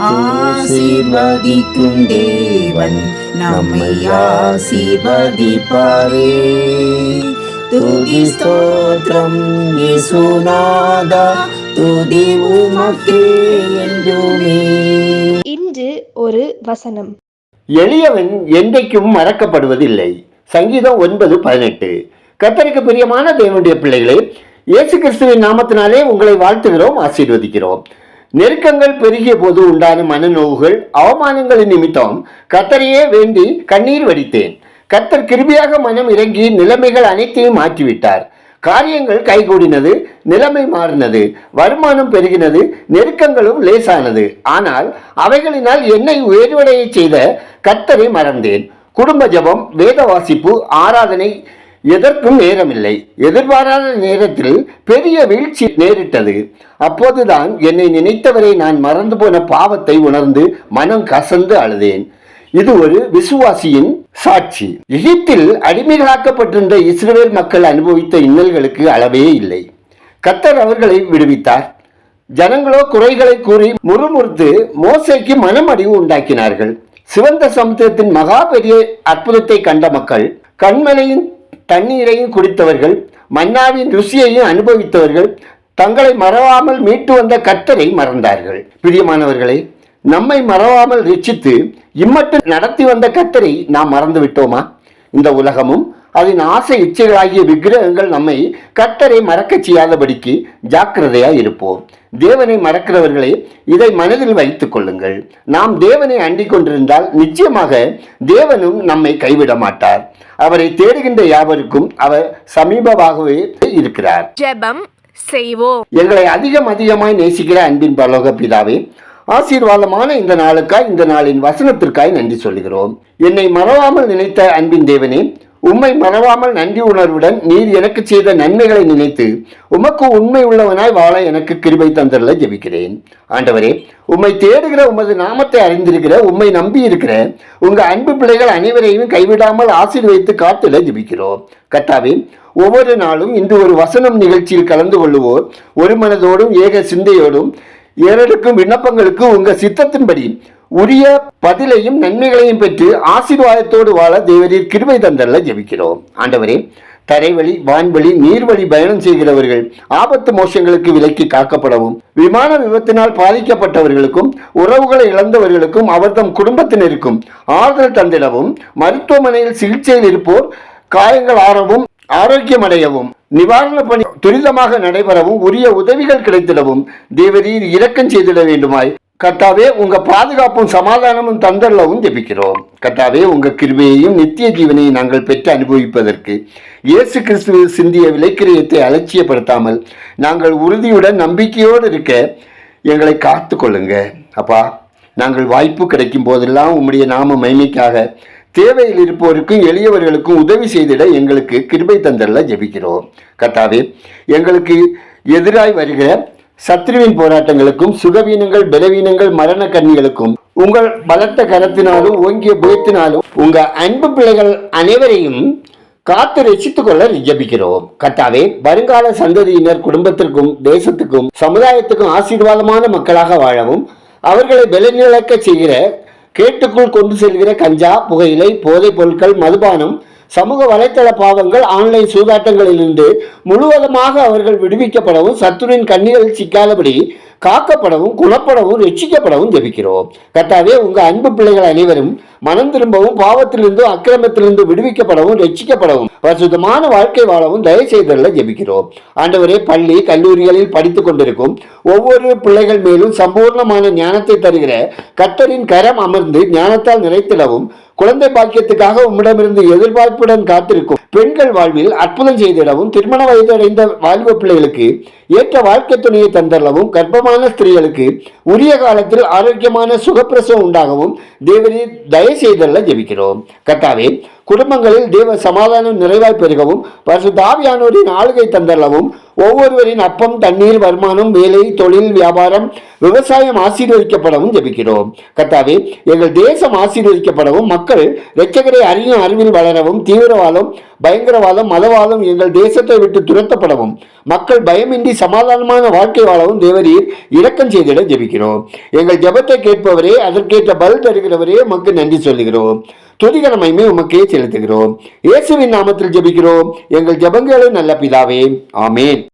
ஆசீர்வதிக்கும் தேவன் நம்மை ஆசீர்வதிப்பாரே. துதி ஸ்தோத்திரம் இயேசுநாதா துதி உமக்கே என்றுமே. இன்று ஒரு வசனம். எளியவன் என்றைக்கும் மறக்கப்படுவதில்லை. சங்கீதம் ஒன்பது பதினெட்டு. கத்தருக்கு பிரியமான தேவனுடைய பிள்ளைகளே இயேசு கிறிஸ்துவின் நாமத்தினாலே உங்களை வாழ்த்துகிறோம் ஆசீர்வதிக்கிறோம். நெருக்கங்கள் பெருகிய போது உண்டான மனநோவுகள் அவமானங்களின் நிமித்தம் கத்தரையே வேண்டி கண்ணீர் வடித்தேன். கத்தர் கிருபியாக மனம் இறங்கி நிலைமைகள் அனைத்தையும் மாற்றிவிட்டார். காரியங்கள் கைகூடினது நிலைமை மாறினது வருமானம் பெருகினது நெருக்கங்களும் லேசானது. ஆனால் அவைகளினால் என்னை உயர்வடைய செய்த கத்தரை மறந்தேன். குடும்ப ஜபம் வேத வாசிப்பு ஆராதனை எதற்கும் நேரமில்லை. எதிர்பாராத நேரத்தில் பெரிய வீழ்ச்சி நேரிட்டது. அப்போதுதான் என்னை நினைத்தவரை நான் மறந்து போன பாவத்தை உணர்ந்து மனம் கசந்து அழுதேன். இது ஒரு விசுவாசியின் சாட்சி. எகிப்தில் அடிமைகளாக்கப்பட்டிருந்த இஸ்ரேல் மக்கள் அனுபவித்த இன்னல்களுக்கு அளவே இல்லை. கத்தர் அவர்களை விடுவித்தார். ஜனங்களோ குறைகளை கூறி முறுமுறுத்து மோசைக்கு மனமடிவு உண்டாக்கினார்கள். சிவந்த சமுத்திரத்தின் மகா பெரிய அற்புதத்தை கண்ட மக்கள் கண்மலையின் தண்ணீரையும் குடித்தவர்கள் மன்னாவின் ருசியையும் அனுபவித்தவர்கள் தங்களை மறவாமல் மீட்டு வந்த கர்த்தரை மறந்தார்கள். பிரியமானவர்களே நம்மை மறவாமல் ரிச்சித்து இம்மட்டு நடத்தி வந்த கத்தரை நாம் மறந்து விட்டோமா? இந்த உலகமும் அதன் ஆசை இச்சைகளாகிய விக்கிரகங்கள் நம்மை கர்த்தரை மறக்கச் செய்யாதபடிக்கு ஜாக்கிரதையா இருப்போம். தேவனை மறக்கிறவர்களே இதை மனதில் வைத்துக் கொள்ளுங்கள். நாம் தேவனை அண்டிக் கொண்டிருந்தால் நிச்சயமாக தேவனும் நம்மை கைவிட மாட்டார் அவரை தேடுகின்ற யாவருக்கும் அவர் சமீபமாகவே இருக்கிறார். ஜெபம் செய்வோம். எங்களை அதிகம் அதிகமாய் நேசிக்கிற அன்பின் பரலோக பிதாவே ஆசீர்வாதமான இந்த நாளுக்காய் இந்த நாளின் வசனத்திற்காய் நன்றி சொல்கிறோம் என்னை மறவாமல் நினைத்த அன்பின் தேவனே உம்மை மறவாமல் நன்றி உணர்வுடன் நீர் எனக்கு செய்த நன்மைகளை நினைத்து உமக்கு உண்மை உள்ளவனாய் வாழ எனக்கு கிருபை தந்தரல ஜெபிக்கிறேன். ஆண்டவரே உம்மை தேடுகிற உமது நாமத்தை அறிந்திருக்கிற உம்மை நம்பி இருக்கிற உங்க அன்பு பிள்ளைகள் அனைவரையும் கைவிடாமல் ஆசீர்வைத்து காத்துல ஜெபிக்கிறோம். கத்தாவே ஒவ்வொரு நாளும் இன்று ஒரு வசனம் நிகழ்ச்சியில் கலந்து கொள்ளுவோர் ஒரு மனதோடும் ஏக சிந்தையோடும் ஏறெடுக்கும் விண்ணப்பங்களுக்கு உங்க சித்தத்தின்படி உரிய பதிலையும் நன்மைகளையும் பெற்று ஆசீர்வாதத்தோடு வாழ தேவரீர் கிருபை தந்தல்ல ஜெபிக்கிறோம். ஆண்டவரே தரைவழி வான்வழி நீர்வழி பயணம் செய்கிறவர்கள் ஆபத்து மோசங்களுக்கு விலக்கி காக்கப்படவும் விமான விபத்தினால் பாதிக்கப்பட்டவர்களுக்கும் உறவுகளை இழந்தவர்களுக்கும் அவர்தம் குடும்பத்தினருக்கும் ஆறுதல் தந்திடவும் மருத்துவமனையில் சிகிச்சையில் இருப்போர் காயங்கள் ஆறவும் ஆரோக்கியமடையவும் நிவாரண பணி துரிதமாக நடைபெறவும் உரிய உதவிகள் கிடைத்திடவும் தேவரீர் இரக்கம் செய்திட வேண்டுமாய். கர்த்தாவே உங்க பாதுகாப்பும் சமாதானமும் தந்தரலவும் ஜெபிக்கிறோம். கர்த்தாவே உங்க கிருபையையும் நித்திய ஜீவனையும் நாங்கள் பெற்று அனுபவிப்பதற்கு இயேசு கிறிஸ்துவ சிந்திய விலைக்கிரியத்தை அலட்சியப்படுத்தாமல் நாங்கள் உறுதியுடன் நம்பிக்கையோடு இருக்க எங்களை காத்து கொள்ளுங்க அப்பா நாங்கள் வாய்ப்பு கிடைக்கும் போதெல்லாம் உம்முடைய நாம மைமைக்காக தேவையில் இருப்போருக்கும் எளியவர்களுக்கும் உதவி செய்திட எங்களுக்கு கிருபை தந்தல்ல ஜெபிக்கிறோம். கர்த்தாவே எங்களுக்கு எதிராய் வருகிற சத்ருவின் போராட்டங்களுக்கும் சுகவீனங்கள் பலவீனங்கள் மரண கண்ணிகளுக்கும் உங்கள் பலத்த கரத்தினாலும் ஓங்கிய புயத்தினாலும் உங்க அன்பு பிள்ளைகள் அனைவரையும் காத்து ரசித்துக் கொள்ள ஜெபிக்கிறோம். கர்த்தாவே வருங்கால சந்ததியினர் குடும்பத்திற்கும் தேசத்துக்கும் சமுதாயத்துக்கும் ஆசீர்வாதமான மக்களாக வாழவும் அவர்களை பலனிழக்க செய்கிற கேட்டுக்குள் கொண்டு செல்கிற கஞ்சா புகையிலை போதைப் பொருட்கள் மதுபானம் சமூக வலைத்தள பாவங்கள் ஆன்லைன் சூதாட்டங்களிலிருந்து முழுவதுமாக அவர்கள் விடுவிக்கப்படவும் சத்துருவின் கண்ணிகள் சிக்காதபடி காக்கப்படவும் குணப்படவும் ரட்சிக்கப்படவும் ஜெபிக்கிறோம். கத்தாவே உங்க அன்பு பிள்ளைகள் அனைவரும் மனம் திரும்பவும் பாவத்திலிருந்தும் அக்கிரமத்திலிருந்து விடுவிக்கப்படவும் ரட்சிக்கப்படவும் பரிசுத்தமான வாழ்க்கை வாழவும் தயவு செய்தல ஜெபிக்கிறோம். ஆண்டவரே பள்ளி கல்லூரிகளில் படித்துக் கொண்டிருக்கும் ஒவ்வொரு பிள்ளைகள் மேலும் சம்பூர்ணமான ஞானத்தை தருகிற கத்தரின் கரம் அமர்ந்து ஞானத்தால் நிறைத்திடவும் குழந்தை பாக்கியத்துக்காக உம்மிடமிருந்து எதிர்பார்ப்புடன் காத்திருக்கும் பெண்கள் வாழ்வில் அற்புதம் செய்திடவும் திருமண வயது அடைந்த வாலிப பிள்ளைகளுக்கு ஏற்ற வாழ்க்கை துணையை தந்தரவும் கர்ப்பமான ஸ்திரீகளுக்கு உரிய காலத்தில் ஆரோக்கியமான சுகப்பிரசவம் உண்டாகவும் தேவரி தயவு செய்தல்ல ஜெபிக்கிறோம். கத்தாவே குடும்பங்களில் தேவ சமாதானம் நிறைவாய் பெருகவும் பரிசுத்த ஆவியானோரின் ஆளுகை தந்தரவும் ஒவ்வொருவரின் அப்பம் தண்ணீர் வருமானம் வேலை தொழில் வியாபாரம் விவசாயம் ஆசீர்வதிக்கப்படவும் ஜெபிக்கிறோம். கத்தாவே எங்கள் தேசம் ஆசீர்வதிக்கப்படவும் மக்கள் இரட்சகரை அறியும் அறிவில் வளரவும் தீவிரவாதம் பயங்கரவாதம் மதவாதம் எங்கள் தேசத்தை விட்டு துரத்தப்படவும் மக்கள் பயமின்றி சமாதானமான வாழ்க்கை வாழவும் தேவரீர் இரக்கம் செய்திட ஜெபிக்கிறோம். எங்கள் ஜெபத்தை கேட்பவரே அதற்கேற்ற பல் தருகிறவரே மக்கள் நன்றி சொல்லுகிறோம். துதிகரமையுமே உமக்கே செலுத்துகிறோம். இயேசுவின் நாமத்தில் ஜெபிக்கிறோம். எங்கள் ஜெபங்களை நல்ல பிதாவே. ஆமேன்.